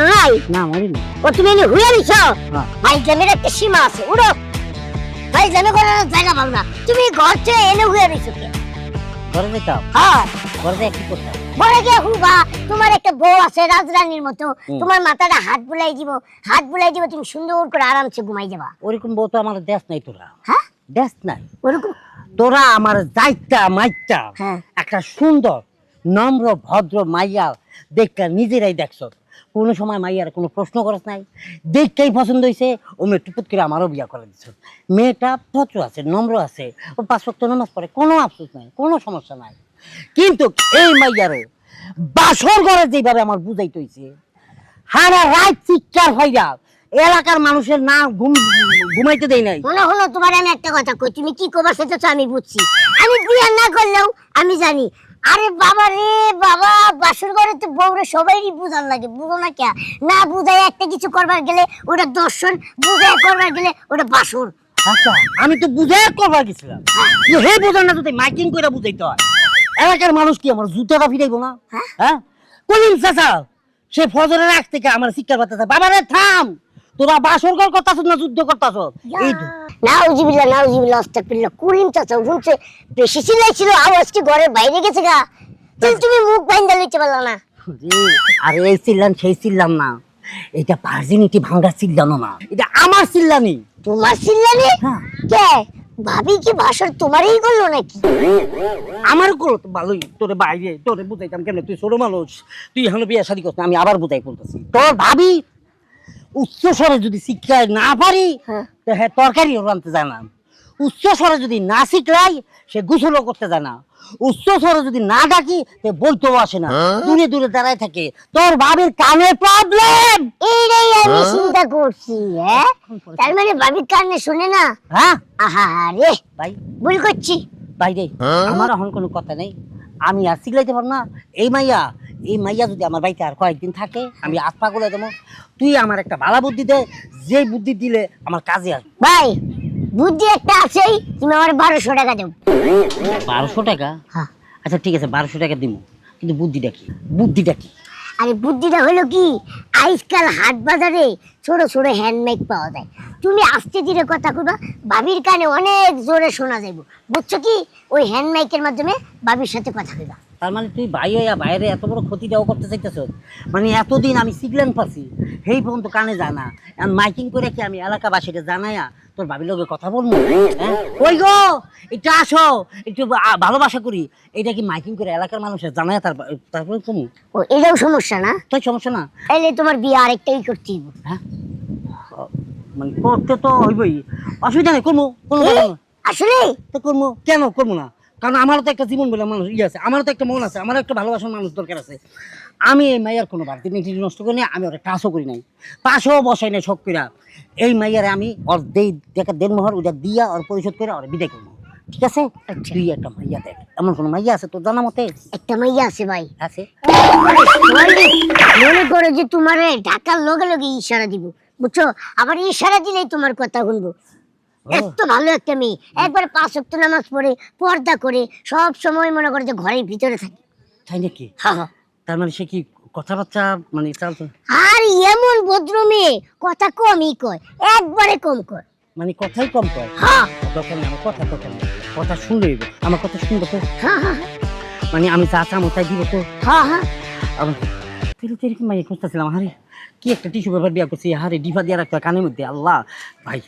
নাই। না মরিনি ও তুমি এনে হুইয়া নিছ হ্যাঁ। ভাই জামের একটা সীমা আছে উড়ো। ভাই জামে করার জায়গা পাও না। তুমি ঘর থেকে এনে হুইয়া নিছ কে? ঘরে যেতাম। হ্যাঁ। ঘরে যেয়ে কি করতাম? বলে গিয়ে হুবা তোমার একটা বউ আছে রাজরানীর মতো। তোমার মাথাটা হাত বুলাই দিব। হাত বুলাই দিব তুমি সুন্দর করে আরামসে ঘুমাই যাবা। ওরকম বউ তো আমার দেশ নাই তোরা। হ্যাঁ? দেশ নাই। ওরকম? তোরা আমার যাইতা মাইতা। হ্যাঁ। একটা সুন্দর নম্র ভদ্র মাইয়া। দেখা নিজেরাই দেখছ। কোনো সময় মাইয়ার কোনো প্রশ্ন করস নাই। দেখতেই পছন্দ হয়েছে ও মেয়ে টুপুত করে আমারও বিয়া করে দিছ। মেয়েটা ভদ্র আছে, নম্র আছে, ও পাঁচ ওয়াক্ত নামাজ পড়ে, কোনো আফসোস নাই, কোনো সমস্যা নাই। কিন্তু এই মাইয়ারও বাসর ঘরে যেভাবে আমার বুঝাইতে হয়েছে হারা রাত চিৎকার হইয়া এলাকার মানুষের না ঘুম, ঘুমাইতে দেয় নাই। মনে হলো, তোমার আমি একটা কথা কই, তুমি কি কবার সেটা তো আমি বুঝছি। আমি বিয়ে না করলেও আমি জানি আরে বাবা রে বাবা বাসুর ঘরে তো বউরে সবাইরই বুঝার লাগে বুঝো না কে? না বুঝাই একটা কিছু করবার গেলে ওটা দর্শন বুঝাই করবার গেলে ওটা বাসুর। আচ্ছা আমি তো বুঝে করবার গেছিলাম। যে হে বোঝার না যদি মাইকিং করে বুঝাইতে হয়। এলাকার মানুষ কি আমার জুতোটা ফিরাইবো না? হ্যাঁ? হ্যাঁ? কলিম চাচা সে ফজরের আগ থেকে আমার শিক্ষার বার্তা বাবারে থাম! তোরা বাসর ঘর করতাছ না যুদ্ধ করতাছ এই। নাউজিবিল্লাহ নাউজিবিল্লাহ আস্তাগফিরুল্লাহ কুলিম চাচা শুনছে? বেশি চিল্লাইছিল আওয়াজ কি ঘরের বাইরে গেছে গা। তুমি মুখ বাইন্দা লইতে পারলা না। জি, আরে এই চিল্লান সেই চিল্লাম না। এটা ভার্জিনিটি ভাঙ্গা চিল্লানো না। এটা আমার চিল্লানি। তোমার চিল্লানি? হ্যাঁ। কে? ভাবি কি ভাষণ তোমারই করল নাকি? আমারগুলো তো ভালোই। তোরে বাইরে তোরে বুঝাইতাম কেন তুই ছোট মানুষ। তুই এখন বিয়ে শাদি করছিস আমি আবার বুঝাই বলতেছি। তোর ভাবি উচ্চ স্বরে যদি শিক্ষায় না পারি হ্যাঁ। তো হ্যাঁ তরকারিও রানতে জানা না। উচ্চ স্বরে যদি না শিখলাই সে গোসলও করতে জানা উচ্চ স্বরে যদি না ডাকি তো বলতেও আসে না। দূরে দূরে দাঁড়ায় থাকে। তোর ভাবির কানে প্রবলেম এইটাই আমি চিন্তা করছি হ্যাঁ? তার মানে ভাবির কানে শুনে না? হ্যাঁ? আহা রে ভাই। ভুল করছি। ভাই রে আমার এখন কোনো কথা নেই। আমি আর শিখলাইতে পারব না। এই মাইয়া এই মাইয়া যদি আমার বাড়িতে আর কয়েকদিন থাকে আমি আত পাগলে দেবো তুই আমার একটা ভালো বুদ্ধি দে যে বুদ্ধি দিলে আমার কাজে আসবে। ভাই বুদ্ধি একটা আছেই তুমি আমার বারোশো টাকা দেবো বারোশো টাকা? হ্যাঁ। আচ্ছা ঠিক আছে বারোশো টাকা দিব কিন্তু বুদ্ধিটা কি? বুদ্ধিটা কি? আরে বুদ্ধিটা হলো কি আজকাল হাট বাজারে ছোট ছোট হ্যান্ডমেড পাওয়া যায়। তুমি আস্তে ধীরে কথা কইবা বাবির কানে অনেক জোরে শোনা যাইব। বুঝছ কি? ওই হ্যান্ডমাইকের মাধ্যমে ভাবির সাথে কথা কইবা তার মানে তুই ভাই হইয়া বাইরে এত বড় ক্ষতিটাও করতে চাইতেছ? মানে এতদিন আমি সিগলেন পাচ্ছি সেই পর্যন্ত কানে জানা। মাইকিং করে কি আমি এলাকাবাসীকে জানাইয়া তোর ভাবির লগে কথা বলব? হ্যাঁ? ওই গো? একটু আসো একটু ভালোবাসা করি। এটা কি মাইকিং করে এলাকার মানুষের জানায় তার তারপরে ও এটাও সমস্যা না? তাই সমস্যা না? তাইলে তোমার বিয়ে আরেকটাই করতে হইব। হ্যাঁ? মানে করতে তো হইবই। অসুবিধা নেই করব কোনো এ, আসলে? তো করব। কেন করব না? কারণ আমারও তো একটা জীবন বলে মানুষ ইয়ে আছে আমারও তো একটা মন আছে আমারও একটা ভালোবাসার মানুষ দরকার আছে। আমি এই মাইয়ার কোনো বাড়তি মিটি নষ্ট করি নাই আমি ওরা টাচও করি নাই। পাশেও বসাই নাই শখ কইরা। এই মাইয়ারে আমি ওর দেই দেখা দেড় মোহর ওটা দিয়া ওর পরিশোধ করে ওর বিদায় করব। ঠিক আছে? তুই একটা মাইয়া দেখ এমন কোনো মাইয়া আছে তোর জানা মতে? একটা মাইয়া আছে ভাই। আছে? মনে করো যে তোমার ঢাকার লগে লগে ইশারা দিব বুঝছ? আবার ইশারা দিলেই তোমার কথা শুনব। এত ভালো একটা মেয়ে। একবার পাঁচ ওয়াক্ত নামাজ পড়ে পর্দা করে সব সময় মনে করো যে ঘরের ভিতরে থাকে। তাই নাকি? হ্যাঁ তার মানে সে কি কথাবার্তা মানে আর এমন ভদ্র মেয়ে কথা কমই কয় একবারে কম কয়। মানে কথাই কম কয়? হ্যাঁ আমার কথা কথা কথা শুনলে আমার কথা শুনব তো। হ্যাঁ হ্যাঁ মানে আমি চা দিব তো। হ্যাঁ হ্যাঁ তুই তো এরকম মাইয়া খুঁজতেছিলাম? হারে কি একটা টিস্যু পেপার বিয়া করছি হারে দিয়ে রাখতে কানের মধ্যে। আল্লাহ ভাই।